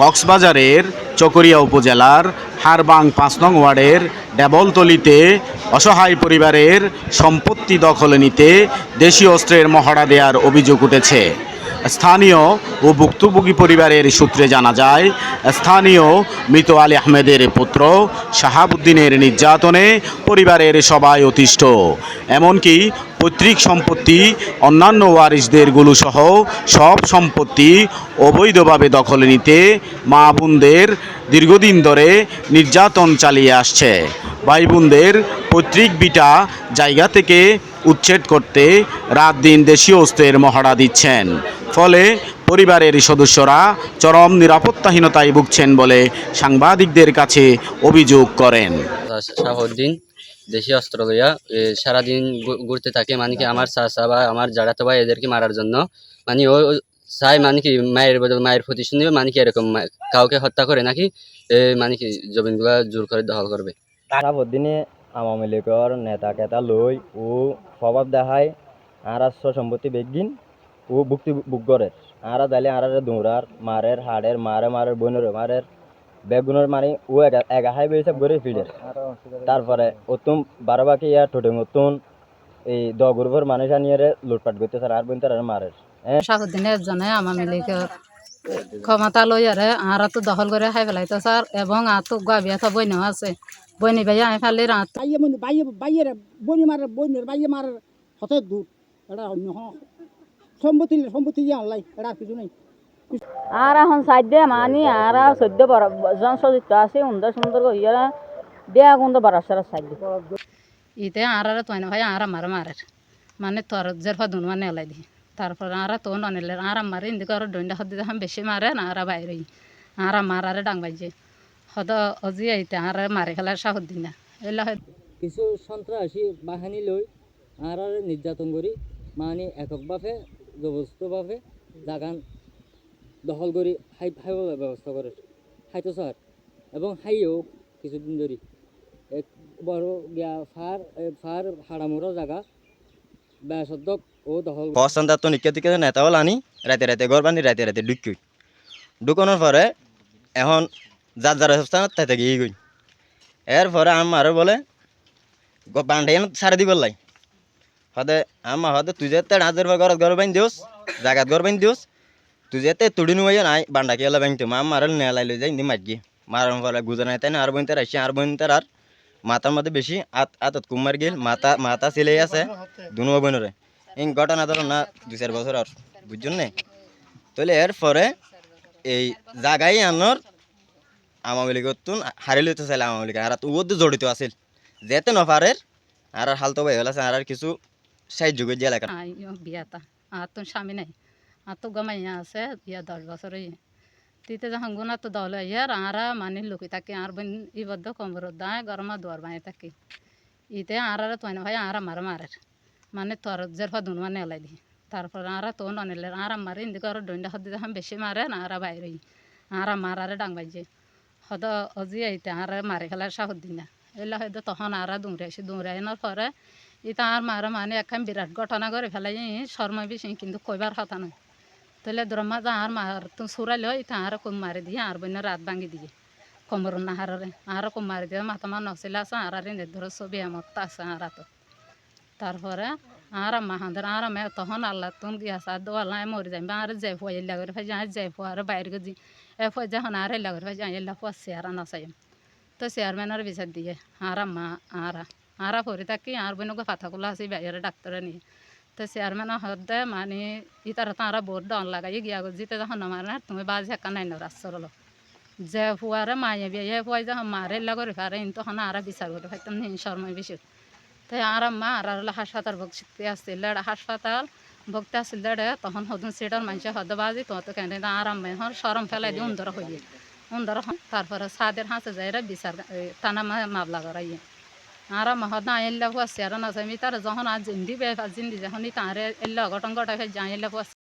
কক্সবাজারের চকরিয়া উপজেলার হারবাং পাঁচ নং ওয়ার্ডের ডেবলতলিতে অসহায় পরিবারের সম্পত্তি দখলে নিতে দেশীয় অস্ত্রের মহড়া দেওয়ার অভিযোগ উঠেছে। স্থানীয় ও ভুক্তভোগী পরিবারের সূত্রে জানা যায়, স্থানীয় মৃত আলী আহমেদের পুত্র শাহাবুদ্দিনের নির্যাতনে পরিবারের সবাই অতিষ্ঠ। এমনকি পৈতৃক সম্পত্তি, অন্যান্য ওয়ারিসদের গুলোসহ সব সম্পত্তি অবৈধভাবে দখলে নিতে মা বোনদের দীর্ঘদিন ধরে নির্যাতন চালিয়ে আসছে। ভাই বোনদের পৈতৃক বিটা জায়গা থেকে উচ্ছেদ করতে রাত দিন দেশীয় অস্ত্রের মহড়া দিচ্ছেন। ফলে পরিবারের সদস্যরা চরম নিরাপত্তাহীনতায় ভুগছেন বলে সাংবাদিকদের কাছে অভিযোগ করেন। দেশি অস্ত্র লইয়া সারাদিন ঘুরতে থাকে মানে কি আমার চাচা বা আমার জাড়াতো ভাই এদেরকে মারার জন্য। মানে ও চাই মানে কি মায়ের মায়ের প্রতিশোধ নিবে মানে কি এরকম কাউকে হত্যা করে নাকি মানে কি জমিনগুলা জোর করে দখল করবে। দিনে আওয়ামী লীগের নেতা কেতা লই ও স্বভাব দেখায়, আর সম্পত্তি বেগিন ও ভুক্তি বুক করে। আর দাইলে আর দৌড়ার মারের হাড়ের, মারে মারের বোনের মারের বেগুনের মানে ও এগাহাই বেরিয়ে গড়ে ফিরে তারপরে অতুম বারো বাকি ইয়ার ঠোঁটে মতন এই দগুরভর মানুষ আনিয়ে লুটপাট করতে স্যার আর বোন তার মারের। শাহুদ্দিনের জন্য আওয়ামী লীগের ক্ষমতা লই আরে আরা তো দখল করে খাই ফেলাইতো স্যার এবং আর তো গাবিয়া তো বইন আছে। বইনি ভাইয়া আমি ফেলি রাত বাইয়ে মানে বাইয়ে বাইয়ের বনি মারে বইনের বাইয়ে মারার হতে দূর। এটা অন্য হ- সম্পত্তি সম্পত্তি যে আনলাই এটা কিছু নেই। আর এখন সাইড দিয়ে মানি আর চৈধ্য বাৰ জন চৰিত্ৰ আছে সুন্দৰ সুন্দৰ কহিয়ারা দিয়া কোনটো বাৰ সারা সাইড। ইতে আরারে তো ভাই আর আমার মারের। মানে তোর জের ফাদুন মানে এলাই দি। তারপর আরা তো ননিলে আর মারে ইন্দিকে আর ডন্ডা হদি দেখাম বেশি মারে না আরা বাইরে আর মারারে ডাং বাইছে হদ অজি আইতে আর মারে খেলার শাহুদ্দিন না এলা হয় কিছু সন্ত্রাসী বাহিনী লৈ আর নির্যাতন করি মানে এককভাবে জবরদস্তভাবে জাগান দখল কৰি হাই হাইবলৈ ব্যৱস্থা কৰে। হাইতো চহৰ। এবং হাইও কিছুদিন ধৰি এক বড় গিয়া ফার ফার হাড়ামোড়া জায়গা বেসদক ও দখল কসান্দার তো নিকে দিকে নেতা হল আনি রাতে রাতে ঘর বান্ধি রাতে রাতে ঢুকি ঢুকানোর পরে এখন যার যার স্থানত তাই গিয়ে গই এর পরে আমার বলে বান্ধাই সারা দিব লাই। হদে আমা হদে তুই যেতে হাজার ঘর ঘর বাইন দিওস জাগাত ঘর বাইন দিওস তুড়ি নুয়াই নাই বান্ডা কে বাইন মা মার নেলাই লই যাই নি মারি মারার পরে গুজর নাই তাই না আর বইন তার আসি আর বইন তার আর মাথার বেশি আত আতত কুমার গেল মাথা মাথা ছেলে আছে দুনো বোনরে এই ঘটনা ধরো না দু চার বছর আর বুঝছেন না তাহলে এর পরে এই জাগাই আনর আওয়ামী লীগের তুন হারি লইতে চাইলে আওয়ামী লীগ আর ওদের জড়িত আছিল যেতে নপারের আর হালতো ভাই হল আর আর কিছু সাহায্য করে দিয়ে এলাকা বিয়াতা আর তো স্বামী নাই আর তো গমাইয়া আছে, বিয়া দশ বছর। তিতে যখন গুণা তো দল ইয়ার আরা মানে লুকি থাকে, আর বোন ইবদ্ধ কমর দায় গরমা দুয়ার বাঁয়ে থাকে। ইতে আর আর তোয় না ভাই আর মার মারের। মানে তোর জের ফাদুন মানে এলাই দি। তারপর আর তো ননিলে আর মারে ইন্দিকে আর ডন্ডা হদি যখন বেশি মারে, না আর বাইরে আর মারারে ডাং বাজে হদ অজি আইতে আর মারে খেলার সাহদ্দিন না। এলা হয়তো তখন আর দৌড়ে আসি দৌড়ে আনার পরে ইতা আর মারা মানে এখন বিরাট ঘটনা করে ফেলাই শর্মা বেশি কিন্তু কইবার কথা নয় তাহলে দ্রমা যা আর মার তো সুরাইল ইতা আর কম মারি দিয়ে আর বন্য রাত ভাঙি দিয়ে কমর নাহারে আর কম মারি দিয়ে মাথা মা নছিল আছে আর আর ধর ছবি আমার আছে আর তো তারপরে আর মাহাদের আর মে তখন আল্লাহ তুন গিয়া সা দোয়াল্লা মরি যাই আর যাই ফুয়া এলা করে ফাই যাই ফুয়া আর বাইরে গজি এ ফুয়া যখন আর এলা করে ফাই যাই এলা ফুয়া চেয়ার নাচাই তো চেয়ারম্যানের বিচার দিয়ে আর মা আর আর পরে থাকি আর বইনকে ফাথাগুলো আছে বাইরে ডাক্তারে নিয়ে তো চেয়ারম্যান হদে মানে ইতারা তারা বোর্ড দন লাগাই গিয়া জিতে যখন মারে তুমি বাজ হেকা নাই রাস্তার যে ফুয়ারে মায়ে বিয়ে ফুয়াই যখন মারে এলা করে ফারে তখন আর বিচার করে ফাইতাম নি শর্মায় বেশি। তাই আর মা আর হলো হাসপাতাল ভক্তি আসছিল হাসপাতাল ভক্তি আসছিল তখন হদুন সিটার মানুষে হদ বাজি তো তো কেন আরাম হন সরম ফেলাই দিয়ে উন্দর হইয়ে। উন্দর তারপরে সাদের হাসে যাই বিচার টানা মামলা করাইয়ে। আর মহদ না এল্লা ফুয়াছে আর না তার যখন আজ জিন্দি বে জিন্দি যখন তারে এল্লা ঘটন ঘটাই যাই এল্লা ফুয়াছে